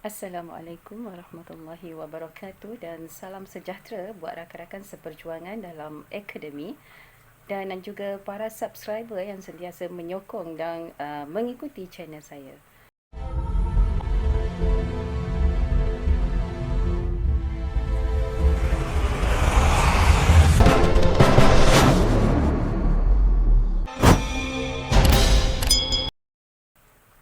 Assalamualaikum warahmatullahi wabarakatuh dan salam sejahtera buat rakan-rakan seperjuangan dalam akademi dan juga para subscriber yang sentiasa menyokong dan uh, mengikuti channel saya.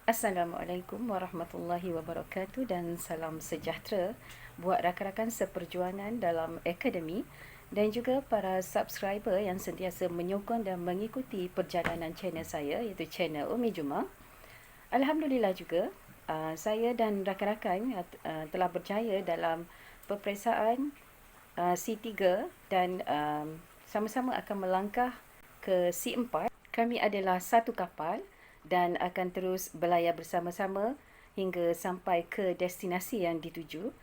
Assalamualaikum warahmatullahi wabarakatuh dan salam sejahtera buat rakan-rakan seperjuangan dalam akademi dan juga para subscriber yang sentiasa menyokong dan mengikuti perjalanan channel saya iaitu channel Umi Juma. Alhamdulillah juga uh, saya dan rakan-rakan uh, telah berjaya dalam peperiksaan uh, C3 dan sama-sama akan melangkah ke C4. Kami adalah satu kapal dan akan terus berlayar bersama-sama hingga sampai ke destinasi yang dituju.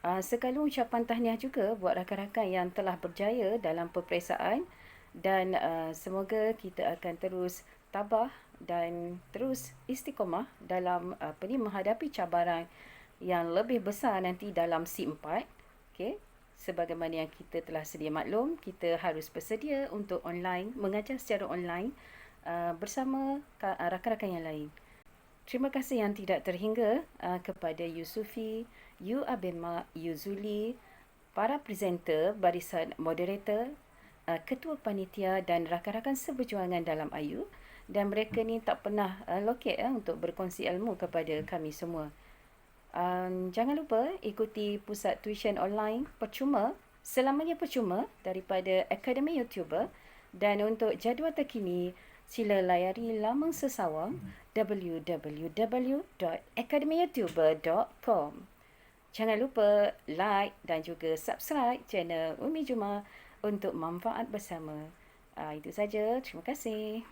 Uh, sekali ucapan tahniah juga buat rakan-rakan yang telah berjaya dalam peperiksaan dan uh, semoga kita akan terus tabah dan terus istiqomah dalam apa ni menghadapi cabaran yang lebih besar nanti dalam C4. Okey. Sebagaimana yang kita telah sedia maklum, kita harus bersedia untuk online, mengajar secara online Uh, bersama uh, rakan-rakan yang lain. Terima kasih yang tidak terhingga uh, kepada Yusufi, Yu Abema, Yuzuli, para presenter, barisan moderator, uh, ketua panitia dan rakan-rakan seberjuangan dalam AYU dan mereka ni tak pernah uh, loket uh, untuk berkongsi ilmu kepada kami semua. Um, jangan lupa ikuti pusat tuition online percuma selamanya percuma daripada Akademi YouTuber dan untuk jadual terkini sila layari laman sesawang www.academyyoutuber.com Jangan lupa like dan juga subscribe channel Umi Juma untuk manfaat bersama. Uh, itu saja. Terima kasih.